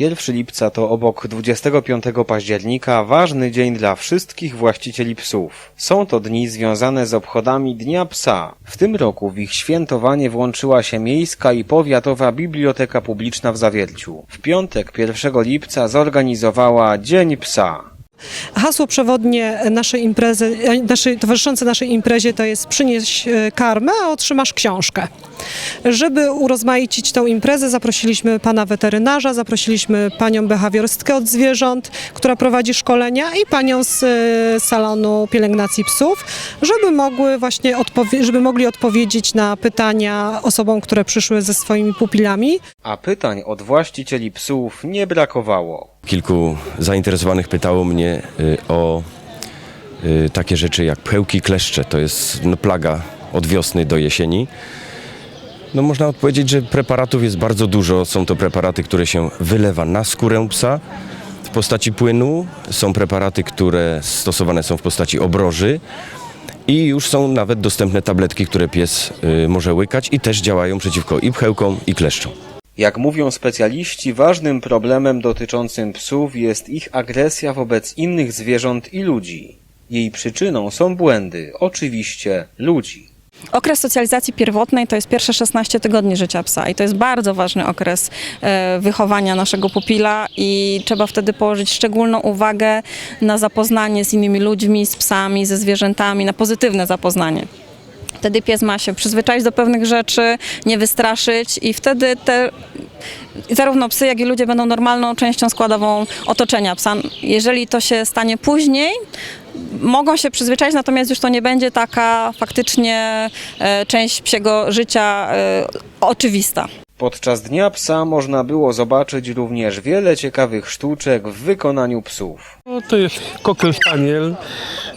1 lipca to obok 25 października ważny dzień dla wszystkich właścicieli psów. Są to dni związane z obchodami Dnia Psa. W tym roku w ich świętowanie włączyła się Miejska i Powiatowa Biblioteka Publiczna w Zawierciu. W piątek 1 lipca zorganizowała Dzień Psa. Hasło przewodnie naszej imprezy, e, naszej, towarzyszące naszej imprezie to jest przynieś e, karmę, a otrzymasz książkę. Żeby urozmaicić tą imprezę, zaprosiliśmy pana weterynarza, zaprosiliśmy panią behawiorystkę od zwierząt, która prowadzi szkolenia i panią z e, salonu pielęgnacji psów, żeby mogły właśnie odpowie- żeby mogli odpowiedzieć na pytania osobom, które przyszły ze swoimi pupilami. A pytań od właścicieli psów nie brakowało. Kilku zainteresowanych pytało mnie y, o y, takie rzeczy jak pchełki kleszcze. To jest no, plaga od wiosny do jesieni. No, można odpowiedzieć, że preparatów jest bardzo dużo. Są to preparaty, które się wylewa na skórę psa w postaci płynu. Są preparaty, które stosowane są w postaci obroży. I już są nawet dostępne tabletki, które pies y, może łykać i też działają przeciwko i pchełkom, i kleszczom. Jak mówią specjaliści, ważnym problemem dotyczącym psów jest ich agresja wobec innych zwierząt i ludzi. Jej przyczyną są błędy, oczywiście ludzi. Okres socjalizacji pierwotnej to jest pierwsze 16 tygodni życia psa i to jest bardzo ważny okres e, wychowania naszego pupila i trzeba wtedy położyć szczególną uwagę na zapoznanie z innymi ludźmi, z psami, ze zwierzętami, na pozytywne zapoznanie. Wtedy pies ma się przyzwyczaić do pewnych rzeczy, nie wystraszyć i wtedy te zarówno psy, jak i ludzie będą normalną częścią składową otoczenia psa. Jeżeli to się stanie później, mogą się przyzwyczaić, natomiast już to nie będzie taka faktycznie e, część psiego życia e, oczywista. Podczas Dnia Psa można było zobaczyć również wiele ciekawych sztuczek w wykonaniu psów. No, to jest kokel spaniel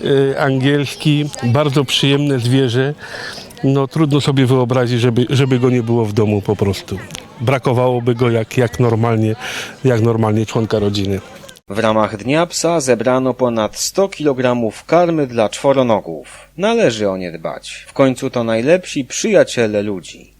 y, angielski, bardzo przyjemne zwierzę. No trudno sobie wyobrazić, żeby, żeby go nie było w domu po prostu. Brakowałoby go jak, jak, normalnie, jak normalnie członka rodziny. W ramach Dnia Psa zebrano ponad 100 kg karmy dla czworonogów. Należy o nie dbać. W końcu to najlepsi przyjaciele ludzi.